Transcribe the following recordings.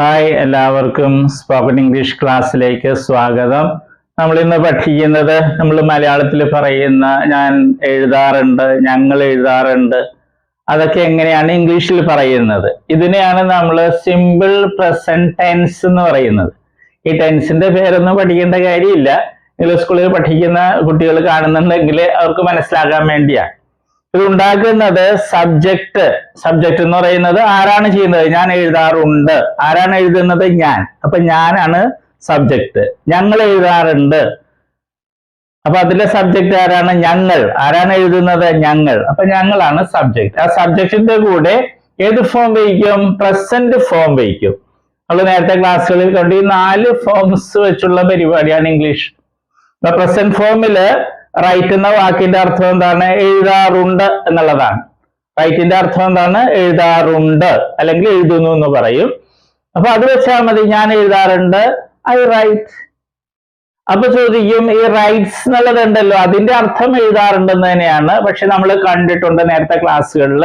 Hi എല്ലാവർക്കും spoken English ക്ലാസ്സിലേക്ക് സ്വാഗതം. നമ്മൾ ഇന്ന് പഠിക്കുന്നത് നമ്മൾ മലയാളത്തിൽ പറയുന്ന ഞാൻ എഴുതാറുണ്ട് ഞങ്ങൾ എഴുതാറുണ്ട് അതൊക്കെ എങ്ങനെയാണ് ഇംഗ്ലീഷിൽ പറയുന്നത്. ഇതിനെയാണ് നമ്മൾ സിമ്പിൾ പ്രസന്റ് ടെൻസ് എന്ന് പറയുന്നത്. ഈ ടെൻസിന്റെ പേരൊന്നും പഠിക്കേണ്ട കാര്യമില്ല. നിങ്ങൾ സ്കൂളിൽ പഠിക്കുന്ന കുട്ടികൾ കാണുന്നുണ്ടെങ്കിൽ അവർക്ക് മനസ്സിലാക്കാൻ വേണ്ടിയാണ്. ഇത് ഉണ്ടാക്കുന്നത് സബ്ജക്ട് സബ്ജക്റ്റ് എന്ന് പറയുന്നത് ആരാണ് ചെയ്യുന്നത്? ഞാൻ എഴുതാറുണ്ട്. ആരാണ് എഴുതുന്നത്? ഞാൻ. അപ്പൊ ഞാനാണ് സബ്ജക്ട് ഞങ്ങൾ എഴുതാറുണ്ട്. അപ്പൊ അതിലെ സബ്ജക്ട് ആരാണ്? ഞങ്ങൾ. ആരാണ് എഴുതുന്നത്? ഞങ്ങൾ. അപ്പൊ ഞങ്ങളാണ് സബ്ജക്ട് ആ സബ്ജക്റ്റിന്റെ കൂടെ ഏത് ഫോം വഹിക്കും? പ്രസന്റ് ഫോം വഹിക്കും. നമ്മൾ നേരത്തെ ക്ലാസ്സുകളിൽ കണ്ടു ഈ നാല് ഫോംസ് വെച്ചുള്ള പരിപാടിയാണ് ഇംഗ്ലീഷ് പ്രസന്റ് ഫോമിൽ റൈറ്റ് എന്ന വാക്കിന്റെ അർത്ഥം എന്താണ്? എഴുതാറുണ്ട് എന്നുള്ളതാണ്. റൈറ്റിന്റെ അർത്ഥം എന്താണ്? എഴുതാറുണ്ട് അല്ലെങ്കിൽ എഴുതുന്നു എന്ന് പറയും. അപ്പൊ അത് വെച്ചാൽ മതി ഞാൻ എഴുതാറുണ്ട് ഐ റൈറ്റ്. അപ്പൊ ചോദിക്കും ഈ റൈറ്റ്സ് എന്നുള്ളത് ഉണ്ടല്ലോ അതിന്റെ അർത്ഥം എഴുതാറുണ്ടെന്ന് തന്നെയാണ്. പക്ഷെ നമ്മൾ കണ്ടിട്ടുണ്ട് നേരത്തെ ക്ലാസ്സുകളിൽ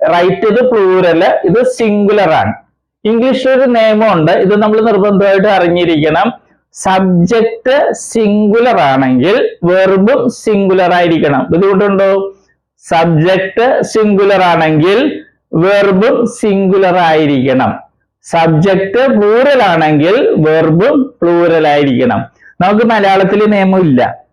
റൈറ്റ് ഇത് പ്ലൂരൽ ഇത് സിംഗുലർ ആണ്. ഇംഗ്ലീഷിൽ ഒരു നിയമമുണ്ട് ഇത് നമ്മൾ നിർബന്ധമായിട്ട് അറിഞ്ഞിരിക്കണം. സബ്ജക്റ്റ് സിംഗുലർ ആണെങ്കിൽ വെർബും സിംഗുലർ ആയിരിക്കണം. ബുദ്ധിമുട്ടുണ്ടോ? സബ്ജക്റ്റ് സിംഗുലർ ആണെങ്കിൽ വെർബും സിംഗുലർ ആയിരിക്കണം. സബ്ജക്റ്റ് പ്ലൂറൽ ആണെങ്കിൽ വെർബും പ്ലൂറൽ ആയിരിക്കണം. നമുക്ക് മലയാളത്തിൽ നിയമമില്ല.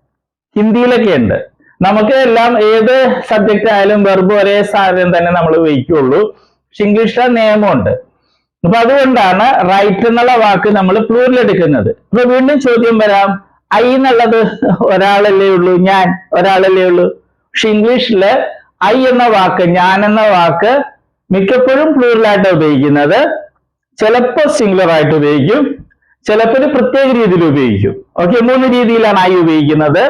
ഹിന്ദിയിലൊക്കെ ഉണ്ട്. നമുക്ക് എല്ലാം ഏത് സബ്ജക്റ്റ് ആയാലും വെർബ് ഒരേ സാധനം തന്നെ നമ്മൾ ഉപയോഗിക്കുള്ളൂ. പക്ഷെ ഇംഗ്ലീഷിലെ നിയമമുണ്ട്. അപ്പൊ അതുകൊണ്ടാണ് റൈറ്റ് എന്നുള്ള വാക്ക് നമ്മൾ പ്ലൂറിൽ എടുക്കുന്നത്. അപ്പൊ വീണ്ടും ചോദ്യം വരാം. ഐ എന്നുള്ളത് ഒരാളല്ലേ ഉള്ളൂ ഞാൻ ഒരാളല്ലേ ഉള്ളൂ? പക്ഷെ ഇംഗ്ലീഷിൽ ഐ എന്ന വാക്ക് ഞാൻ എന്ന വാക്ക് മിക്കപ്പോഴും പ്ലൂറിലായിട്ട് ഉപയോഗിക്കുന്നത്. ചിലപ്പോൾ സിംഗുലർ ആയിട്ട് ഉപയോഗിക്കും. ചിലപ്പോൾ പ്രത്യേക രീതിയിൽ ഉപയോഗിക്കും. ഓക്കെ മൂന്ന് രീതിയിലാണ് ഐ ഉപയോഗിക്കുന്നത്.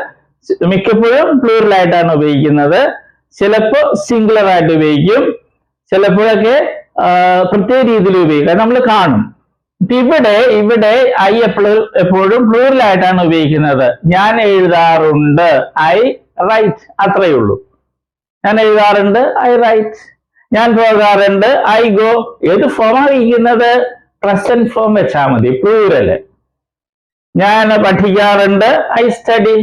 മിക്കപ്പോഴും പ്ലൂറിലായിട്ടാണ് ഉപയോഗിക്കുന്നത്. ചിലപ്പോൾ സിംഗുലർ ആയിട്ട് ഉപയോഗിക്കും. ചിലപ്പോഴൊക്കെ പ്രത്യേക രീതിയിൽ ഉപയോഗിക്കുക. നമ്മൾ കാണും. ഇവിടെ ഇവിടെ ഐ എപ്പോഴും എപ്പോഴും പ്ലൂറലായിട്ടാണ് ഉപയോഗിക്കുന്നത്. ഞാൻ എഴുതാറുണ്ട് ഐ റൈറ്റ് അത്രയേ ഉള്ളൂ. ഞാൻ എഴുതാറുണ്ട് ഐ റൈറ്റ് ഞാൻ പോകാറുണ്ട് ഐ ഗോ ഏത് ഫോമാണ് ഇരിക്കുന്നത് പ്രസന്റ് ഫോം വെച്ചാൽ മതി പ്ലൂരൽ ഞാൻ പഠിക്കാറുണ്ട് ഐ സ്റ്റഡി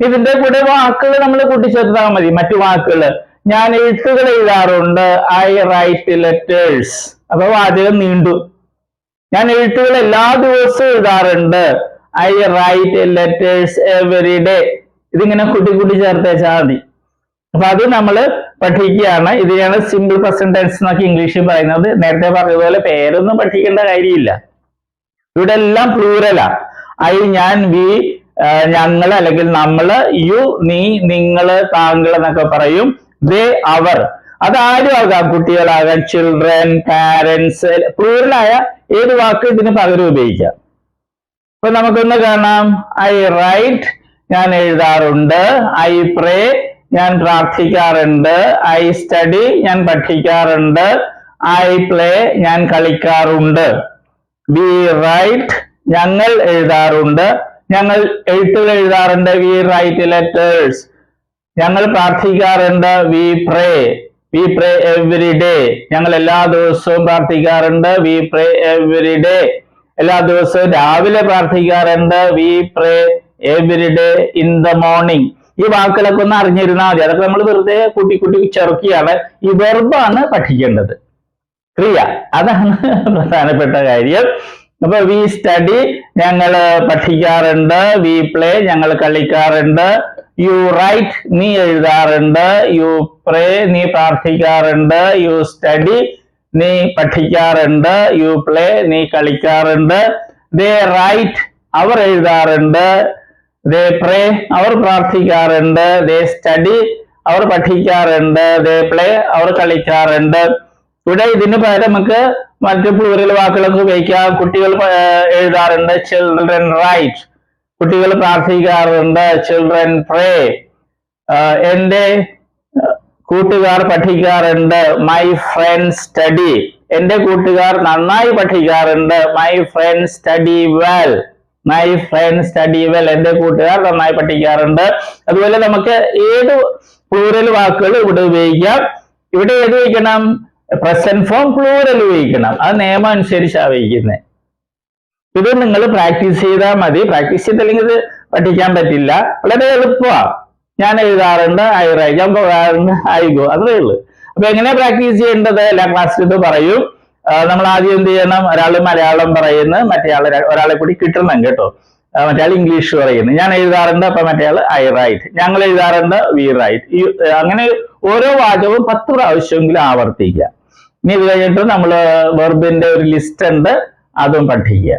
ഇതിന്റെ കൂടെ വാക്കുകൾ നമ്മൾ കൂട്ടിച്ചേർത്താൽ മതി മറ്റു വാക്കുകൾ ഞാൻ എഴുത്തുകൾ എഴുതാറുണ്ട്. ഐ റൈറ്റ് ലെറ്റേഴ്സ് അപ്പൊ വാചകം നീണ്ടു. ഞാൻ എഴുത്തുകൾ എല്ലാ ദിവസവും എഴുതാറുണ്ട്. I write letters every day ഇതിങ്ങനെ കുട്ടി കൂട്ടി ചേർത്തേച്ചാൽ മതി. അപ്പൊ അത് നമ്മൾ പഠിക്കുകയാണ്. ഇതിനാണ് സിമ്പിൾ പ്രസന്റ് ടെൻസ് എന്നൊക്കെ ഇംഗ്ലീഷിൽ പറയുന്നത്. നേരത്തെ പറഞ്ഞതുപോലെ പേരൊന്നും പഠിക്കേണ്ട കാര്യമില്ല. ഇവിടെ എല്ലാം പ്ലൂറലാ ഐ ഞാൻ വി ഞങ്ങൾ അല്ലെങ്കിൽ നമ്മൾ യു നീ നിങ്ങൾ താങ്കൾ എന്നൊക്കെ പറയും. ദേ അവർ. അതാരും ആകാം കുട്ടികളാകാം. ചിൽഡ്രൻ പാരൻസ് പ്ലൂറലായ ഏത് വാക്ക് ഇതിന് പകരം ഉപയോഗിക്കാം? അപ്പൊ നമുക്കൊന്ന് കാണാം. ഐ റൈറ്റ് ഞാൻ എഴുതാറുണ്ട്. ഐ പ്രേ ഞാൻ പ്രാർത്ഥിക്കാറുണ്ട്. ഐ സ്റ്റഡി ഞാൻ പഠിക്കാറുണ്ട്. ഐ പ്ലേ ഞാൻ കളിക്കാറുണ്ട്. വി റൈറ്റ് ഞങ്ങൾ എഴുതാറുണ്ട്. ഞങ്ങൾ എഴുത്തുകൾ എഴുതാറുണ്ട്. വി റൈറ്റ് ലെറ്റേഴ്സ് ഞങ്ങൾ പ്രാർത്ഥിക്കാറുണ്ട് we pray we pray every day ഞങ്ങൾ എല്ലാ ദിവസവും പ്രാർത്ഥിക്കാറുണ്ട് വി പ്രേ എവറി ഡേ എല്ലാ ദിവസവും രാവിലെ പ്രാർത്ഥിക്കാറുണ്ട് we pray every day in the morning ഈ വാക്കുകളൊക്കെ ഒന്ന് അറിഞ്ഞിരുന്നാൽ മതി. അതൊക്കെ നമ്മൾ വെറുതെ കൂട്ടി കൂട്ടി ചെറുക്കിയാണ്. ഈ വെർബാണ് പഠിക്കേണ്ടത്. ക്രിയ. അതാണ് പ്രധാനപ്പെട്ട കാര്യം. അപ്പൊ വി സ്റ്റഡി ഞങ്ങൾ പഠിക്കാറുണ്ട് വി പ്ലേ ഞങ്ങൾ കളിക്കാറുണ്ട്. യു റൈറ്റ് നീ എഴുതാറുണ്ട്. യു പ്രേ നീ പ്രാർത്ഥിക്കാറുണ്ട്. യു സ്റ്റഡി നീ പഠിക്കാറുണ്ട്. യു പ്ലേ നീ കളിക്കാറുണ്ട്. ദേ റൈറ്റ് അവർ എഴുതാറുണ്ട്. ദേ പ്രേ അവർ പ്രാർത്ഥിക്കാറുണ്ട്. ദേ സ്റ്റഡി അവർ പഠിക്കാറുണ്ട്. ദേ പ്ലേ അവർ കളിക്കാറുണ്ട്. ഇവിടെ ഇതിന് പകരം നമുക്ക് മറ്റു പ്ലൂരൽ വാക്കുകളൊക്കെ ഉപയോഗിക്കാം. കുട്ടികൾ എഴുതാറുണ്ട്. ചിൽഡ്രൻ റൈറ്റ് കുട്ടികൾ പ്രാർത്ഥിക്കാറുണ്ട് ചിൽഡ്രൻ പ്രേ എന്റെ കൂട്ടുകാർ പഠിക്കാറുണ്ട് മൈ ഫ്രണ്ട് സ്റ്റഡി എന്റെ കൂട്ടുകാർ നന്നായി പഠിക്കാറുണ്ട് my friend study well my friend study well എന്റെ കൂട്ടുകാർ നന്നായി പഠിക്കാറുണ്ട്. അതുപോലെ നമുക്ക് ഏത് പ്ലൂറൽ വാക്കുകൾ ഇവിടെ ഉപയോഗിക്കാം? ഇവിടെ ഏത് ഉപയോഗിക്കണം? പ്രസന്റ് ഫോം പ്ലൂറൽ ഉപയോഗിക്കണം. അത് നിയമം അനുസരിച്ചാണ് ഉപയോഗിക്കുന്നത്. ഇത് നിങ്ങൾ പ്രാക്ടീസ് ചെയ്താൽ മതി. പ്രാക്ടീസ് ചെയ്തില്ലെങ്കിൽ ഇത് പഠിക്കാൻ പറ്റില്ല. വളരെ എളുപ്പമാണ് ഞാൻ എഴുതാറുണ്ട് ഐ ഞാൻ പോകാറുണ്ട് ഐഗോ അത്രേ ഉള്ളൂ. അപ്പൊ എങ്ങനെയാ പ്രാക്ടീസ് ചെയ്യേണ്ടത്? എല്ലാ ക്ലാസ്സിലും ഇത് പറയും. നമ്മൾ ആദ്യം എന്ത് ചെയ്യണം? ഒരാൾ മലയാളം പറയുന്നു. മറ്റേ ആൾ ഒരാളെ കൂടി കിട്ടണം കേട്ടോ. മറ്റേയാൾ ഇംഗ്ലീഷ് പറയുന്നു. ഞാൻ എഴുതാറുണ്ട് അപ്പൊ മറ്റേ ആൾ ഐ റൈറ്റ്. ഞങ്ങൾ എഴുതാറുണ്ട് വി റൈറ്റ്. അങ്ങനെ ഓരോ വാചകവും പത്ത് പ്രാവശ്യമെങ്കിലും ആവർത്തിക്കുക. ഇനി ഇത് കഴിഞ്ഞിട്ട് നമ്മൾ വെർബിന്റെ ഒരു ലിസ്റ്റ് ഉണ്ട് അതും പഠിക്കുക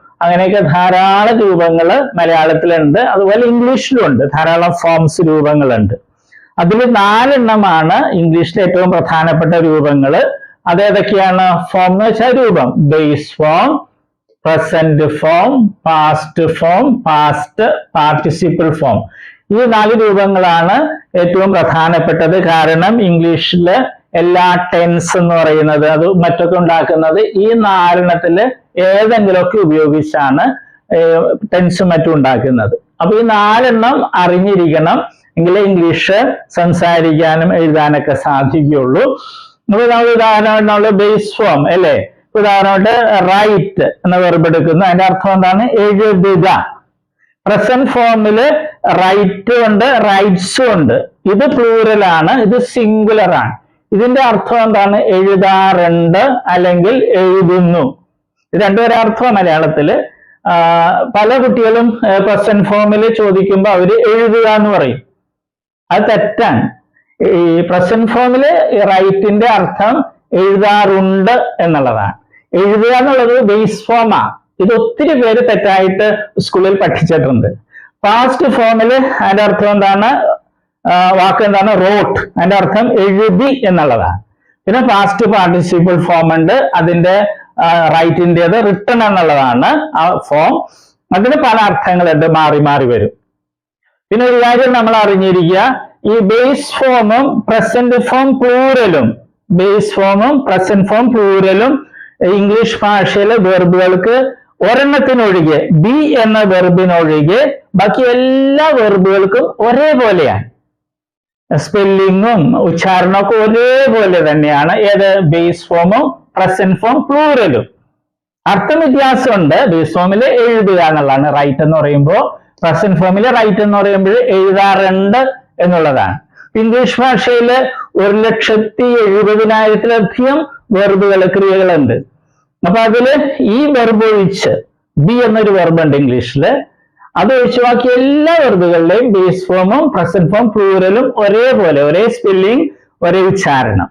അങ്ങനെയൊക്കെ ധാരാളം രൂപങ്ങൾ മലയാളത്തിലുണ്ട്. അതുപോലെ ഇംഗ്ലീഷിലുണ്ട്. ധാരാളം ഫോംസ് രൂപങ്ങളുണ്ട്. അതിൽ നാലെണ്ണമാണ് ഇംഗ്ലീഷിലെ ഏറ്റവും പ്രധാനപ്പെട്ട രൂപങ്ങൾ. അതേതൊക്കെയാണ് ഫോം എന്ന് വെച്ചാൽ രൂപം. Base form present form past form past participle form ഈ നാല് രൂപങ്ങളാണ് ഏറ്റവും പ്രധാനപ്പെട്ടത്. കാരണം ഇംഗ്ലീഷിൽ എല്ലാ ടെൻസ് എന്ന് പറയുന്നത് അത് മറ്റൊക്കെ ഉണ്ടാക്കുന്നത് ഈ നാലെണ്ണത്തിൽ ഏതെങ്കിലുമൊക്കെ ഉപയോഗിച്ചാണ് ടെൻസും മറ്റും ഉണ്ടാക്കുന്നത്. അപ്പൊ ഈ നാലെണ്ണം അറിഞ്ഞിരിക്കണം എങ്കിലേ ഇംഗ്ലീഷ് സംസാരിക്കാനും എഴുതാനൊക്കെ സാധിക്കുകയുള്ളൂ. നമ്മൾ നമ്മൾ ഉദാഹരണമായിട്ടുള്ള ബേസ് ഫോം അല്ലേ? ഉദാഹരണമായിട്ട് റൈറ്റ് എന്ന വെർബ് എടുക്കുന്നു. അതിന്റെ അർത്ഥം എന്താണ്? എഴുതുക. പ്രസന്റ് ഫോമിൽ റൈറ്റ് ഉണ്ട് റൈറ്റ്സും ഉണ്ട്. ഇത് പ്ലൂറൽ ആണ് ഇത് സിംഗുലർ ആണ്. ഇതിന്റെ അർത്ഥം എന്താണ്? എഴുതാറുണ്ട് അല്ലെങ്കിൽ എഴുതുന്നു. ഇത് രണ്ടുപേരെ അർത്ഥ മലയാളത്തിൽ. പല കുട്ടികളും പ്രസന്റ് ഫോമിൽ ചോദിക്കുമ്പോൾ അവർ എഴുതുക എന്ന് പറയും. അത് തെറ്റാണ്. ഈ പ്രസന്റ് ഫോമിൽ റൈറ്റിന്റെ അർത്ഥം എഴുതാറുണ്ട് എന്നുള്ളതാണ്. എഴുതുക എന്നുള്ളത് ബേസ് ഫോമാ ഇത് ഒത്തിരി പേര് തെറ്റായിട്ട് സ്കൂളിൽ പഠിച്ചിട്ടുണ്ട്. പാസ്റ്റ് ഫോമിൽ അതിന്റെ അർത്ഥം എന്താണ്? വാക്ക് എന്താണ്? റോട്ട് അതിന്റെ അർത്ഥം എഴുതി എന്നുള്ളതാണ്. പിന്നെ പാസ്റ്റ് പാർട്ടിസിപ്പിൾ ഫോം ഉണ്ട്. അതിന്റെ റൈറ്റിന്റെത് റിട്ടൺ എന്നുള്ളതാണ് ആ ഫോം അതിന് പല അർത്ഥങ്ങളുണ്ട്. മാറി മാറി വരും. പിന്നെ ഒരു കാര്യം നമ്മൾ അറിഞ്ഞിരിക്കുക. ഈ ബേസ് ഫോമും പ്രസന്റ് ഫോം പ്ലൂറലും ബേസ് ഫോമും പ്രസന്റ് ഫോം പ്ലൂറലും ഇംഗ്ലീഷ് ഭാഷയിലെ വെർബുകൾക്ക് ഒരെണ്ണത്തിനൊഴികെ ബി എന്ന വെർബിനൊഴികെ ബാക്കി എല്ലാ വെർബുകൾക്കും ഒരേപോലെയാണ്. സ്പെല്ലിങ്ങും ഉച്ചാരണമൊക്കെ ഒരേപോലെ തന്നെയാണ്. ഏത്? ബേസ് ഫോമും പ്രസന്റ് ഫോം പ്ലൂറലും അർത്ഥം വ്യത്യാസമുണ്ട്. ഫോമിൽ എഴുതുക എന്നുള്ളതാണ്. റൈറ്റ് എന്ന് പറയുമ്പോൾ പ്രസന്റ് ഫോമിൽ റൈറ്റ് എന്ന് പറയുമ്പോൾ എഴുതാറുണ്ട് എന്നുള്ളതാണ്. ഇംഗ്ലീഷ് ഭാഷയിൽ ഒരു ലക്ഷത്തി എഴുപതിനായിരത്തിലധികം വെർബുകൾ ക്രിയകളുണ്ട്. അപ്പൊ അതിൽ ഈ വെർബ് ഒഴിച്ച് ബി എന്നൊരു വെർബ് ഉണ്ട് ഇംഗ്ലീഷിൽ. അത് ഒഴിച്ച് ബാക്കി എല്ലാ വെർബുകളുടെയും ബേസ് ഫോമും പ്രസന്റ് ഫോം പ്ലൂറലും ഒരേപോലെ ഒരേ സ്പെല്ലിംഗ് ഒരേ ഉച്ചാരണം.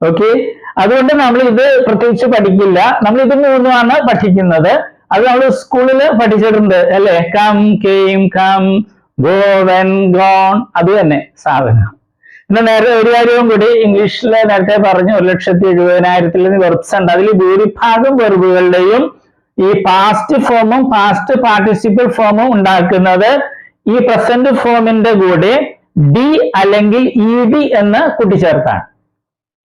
ഓക്കെ അതുകൊണ്ട് നമ്മൾ ഇത് പ്രത്യേകിച്ച് പഠിക്കില്ല. നമ്മൾ ഇത് മൂന്നുമാണ് പഠിക്കുന്നത്. അത് നമ്മൾ സ്കൂളിൽ പഠിച്ചിട്ടുണ്ട് അല്ലെ? Come came come go went gone അത് തന്നെ സാധനം. പിന്നെ നേരെ ഒരു കാര്യവും കൂടി ഇംഗ്ലീഷിൽ നേരത്തെ പറഞ്ഞു ഒരു ലക്ഷത്തി എഴുപതിനായിരത്തിൽ നിന്ന് വെർബ്സ് ഉണ്ട്. അതിൽ ഭൂരിഭാഗം വെർബുകളുടെയും ഈ പാസ്റ്റ് ഫോമും പാസ്റ്റ് പാർട്ടിസിപ്പിൾ ഫോമും ഉണ്ടാക്കുന്നത് ഈ പ്രസന്റ് ഫോമിന്റെ കൂടെ ഡി അല്ലെങ്കിൽ ഇ ഡി എന്ന് കൂട്ടിച്ചേർത്താണ്.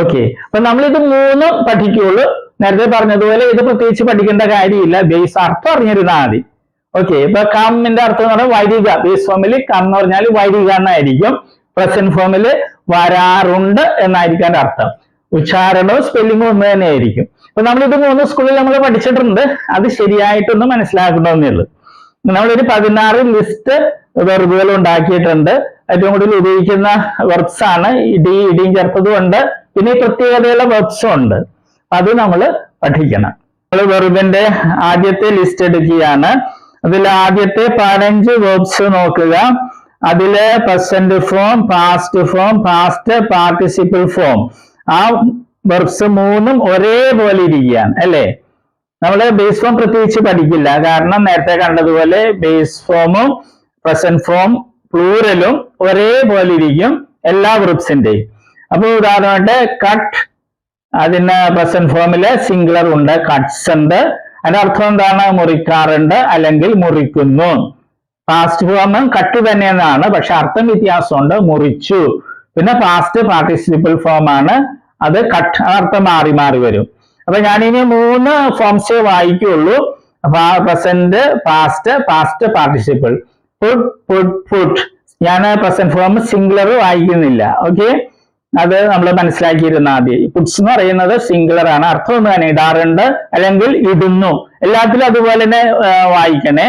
ഓക്കെ അപ്പൊ നമ്മൾ ഇത് മൂന്നും പഠിക്കുള്ളൂ. നേരത്തെ പറഞ്ഞതുപോലെ ഇത് പ്രത്യേകിച്ച് പഠിക്കേണ്ട കാര്യമില്ല. ബേസ് അർത്ഥം അറിഞ്ഞിരുന്നാൽ മതി. ഓക്കെ ഇപ്പൊ കമ്മിന്റെ അർത്ഥം എന്ന് പറഞ്ഞാൽ വരിക. ബേസ് ഫോമിൽ കം എന്ന് പറഞ്ഞാൽ വരിക എന്നായിരിക്കും. പ്രസന്റ് ഫോമിൽ വരാറുണ്ട് എന്നായിരിക്കും അർത്ഥം. ഉച്ചാരണവും സ്പെല്ലിങ്ങും ഒന്ന് തന്നെ ആയിരിക്കും അപ്പൊ നമ്മൾ ഇത് മൂന്ന് സ്കൂളിൽ നമ്മൾ പഠിച്ചിട്ടുണ്ട്. അത് ശരിയായിട്ടൊന്ന് മനസ്സിലാക്കണമെന്നേ ഉള്ളൂ. നമ്മളൊരു പതിനാറ് ലിസ്റ്റ് വെറുതുകൾ ഉണ്ടാക്കിയിട്ടുണ്ട്. ഏറ്റവും കൂടുതൽ ഉപയോഗിക്കുന്ന വെർബ്സ് ആണ്. ഇടി ഇടിയും ചേർത്തതും ഉണ്ട്. പിന്നെ ഈ പ്രത്യേകതയുള്ള വെർബ്സും ഉണ്ട്. അത് നമ്മൾ പഠിക്കണം. നമ്മൾ വെർബിന്റെ ആദ്യത്തെ ലിസ്റ്റ് എടുക്കുകയാണ്. അതിൽ ആദ്യത്തെ പതിനഞ്ച് വേർബ്സ് നോക്കുക. അതിൽ present form past form past participle form ആ വെർബ്സ് മൂന്നും ഒരേപോലെ ഇരിക്കുകയാണ് അല്ലേ? നമ്മൾ ബേസ് ഫോം പ്രത്യേകിച്ച് പഠിക്കില്ല. കാരണം നേരത്തെ കണ്ടതുപോലെ ബേസ് ഫോമും പ്രസന്റ് ഫോം പ്ലൂറലും ഒരേപോലെ ഇരിക്കും എല്ലാ ഗ്രൂപ്പ്സിന്റെയും അപ്പൊ ഉദാഹരണമായിട്ട് കട്ട് അതിന് പ്രസന്റ് ഫോമിൽ സിംഗുലർ ഉണ്ട് കട്ട്സ് ഉണ്ട്. അതിന്റെ അർത്ഥം എന്താണ്? മുറിക്കാറുണ്ട് അല്ലെങ്കിൽ മുറിക്കുന്നു. പാസ്റ്റ് ഫോം കട്ട് തന്നെയെന്നാണ് പക്ഷെ അർത്ഥം വ്യത്യാസമുണ്ട് മുറിച്ചു. പിന്നെ പാസ്റ്റ് പാർട്ടിസിപ്പിൾ ഫോം ആണ് അത് കട്ട് അർത്ഥം മാറി മാറി വരും. അപ്പൊ ഞാനിനി മൂന്ന് ഫോംസേ വായിക്കുള്ളൂ. Present past past participle put put put ഞാൻ പ്രസന്റ് ഫോം സിംഗുലർ വായിക്കുന്നില്ല. ഓക്കെ അത് നമ്മൾ മനസ്സിലാക്കിയിരുന്ന ആദ്യം പുട്സ് എന്ന് പറയുന്നത് സിംഗുലർ ആണ്. അർത്ഥം ഒന്ന് തന്നെ ഇടാറുണ്ട്. അല്ലെങ്കിൽ ഇടുന്നു. എല്ലാത്തിലും അതുപോലെ തന്നെ വായിക്കണേ.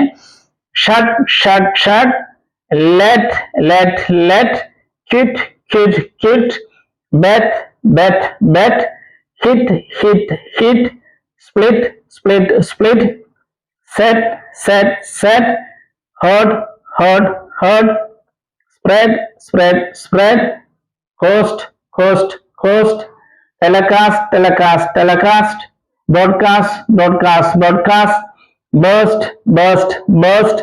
Shut shut shut let let let kit kit kit bet bet bet hit hit hit split split split set set set hurt hurt hurt spread spread spread host host host telecast telecast telecast broadcast broadcast broadcast burst burst burst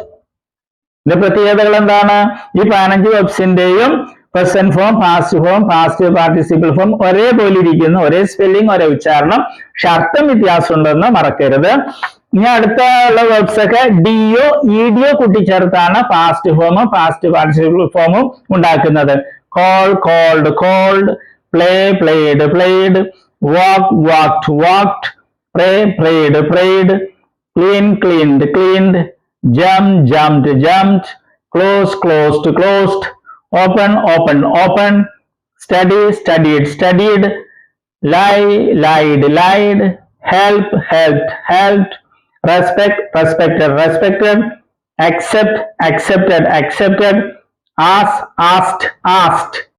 ഇതിന്റെ പ്രത്യേകതകൾ എന്താണ് ഈ പതിനഞ്ച് വെബ്സിന്റെയും present form past form past participle form ഒരേപോലെ ഇരിക്കുന്നു. ഒരേ spelling ഒരേ ഉച്ചാരണം. പക്ഷെ അർത്ഥം വ്യത്യാസം ഉണ്ടെന്ന് മറക്കരുത്. ഇനി അടുത്ത ഉള്ള വേർഡ്സ് ഒക്കെ D O E D O കൂട്ടിച്ചേർത്താണ് past ഫോമും പാസ്റ്റ് പാർട്ടിസിപ്പിൾ ഫോമും ഉണ്ടാക്കുന്നത്. Call called called play played played walk walked walked pray prayed prayed clean cleaned cleaned jump jumped jumped close closed closed open open open. Study studied studied. Lie lied lied. Help helped helped. Respect respected respected. Accept accepted accepted. Ask asked asked